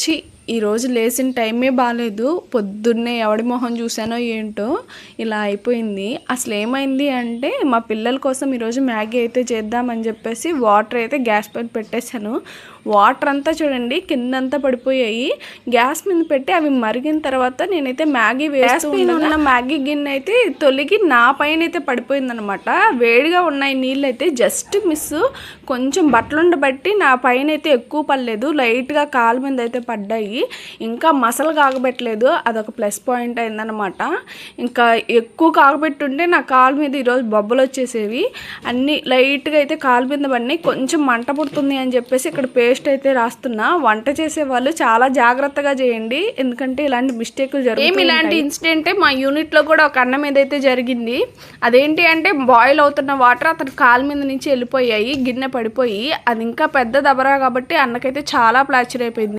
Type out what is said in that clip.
Sí, ఈరోజు లేచిన టైమే బాగాలేదు పొద్దున్నే ఎవడి మొహం చూసానో ఏంటో ఇలా అయిపోయింది. అసలు ఏమైంది అంటే మా పిల్లల కోసం ఈరోజు మ్యాగీ అయితే చేద్దామని చెప్పేసి వాటర్ అయితే గ్యాస్ పైన పెట్టేశాను. వాటర్ అంతా చూడండి కిందంతా పడిపోయాయి. గ్యాస్ మీద పెట్టి అవి మరిగిన తర్వాత నేనైతే మ్యాగీ వేస్తూ ఉన్న మ్యాగీ గిన్నె అయితే తొలిగి నా పైన అయితే పడిపోయింది అనమాట వేడిగా ఉన్నాయి నీళ్ళు అయితే జస్ట్ మిస్. కొంచెం బట్టలు ఉండబట్టి నా పైన అయితే ఎక్కువ పడలేదు. లైట్గా కాలు మీద అయితే పడ్డాయి. ఇంకా మసలు కాగబెట్టలేదు. అదొక ప్లస్ పాయింట్ అయిందనమాట ఇంకా ఎక్కువ కాగబెట్టుంటే నా కాలు మీద ఈరోజు బొబ్బలు వచ్చేసేవి. అన్నీ లైట్గా అయితే కాలు మీద పడినాయి. కొంచెం మంట పుడుతుంది అని చెప్పేసి ఇక్కడ పేస్ట్ అయితే రాస్తున్నా. వంట చేసే వాళ్ళు చాలా జాగ్రత్తగా చేయండి. ఎందుకంటే ఇలాంటి మిస్టేక్లు జరుగుతాయి ఇలాంటి ఇన్సిడెంటే మా యూనిట్లో కూడా ఒక అన్న మీద అయితే జరిగింది అదేంటి అంటే బాయిల్ అవుతున్న వాటర్ అతని కాలు మీద నుంచి వెళ్ళిపోయాయి గిన్నె పడిపోయి. అది ఇంకా పెద్ద దబరా కాబట్టి అన్నకైతే చాలా ప్లాచర్ అయిపోయింది.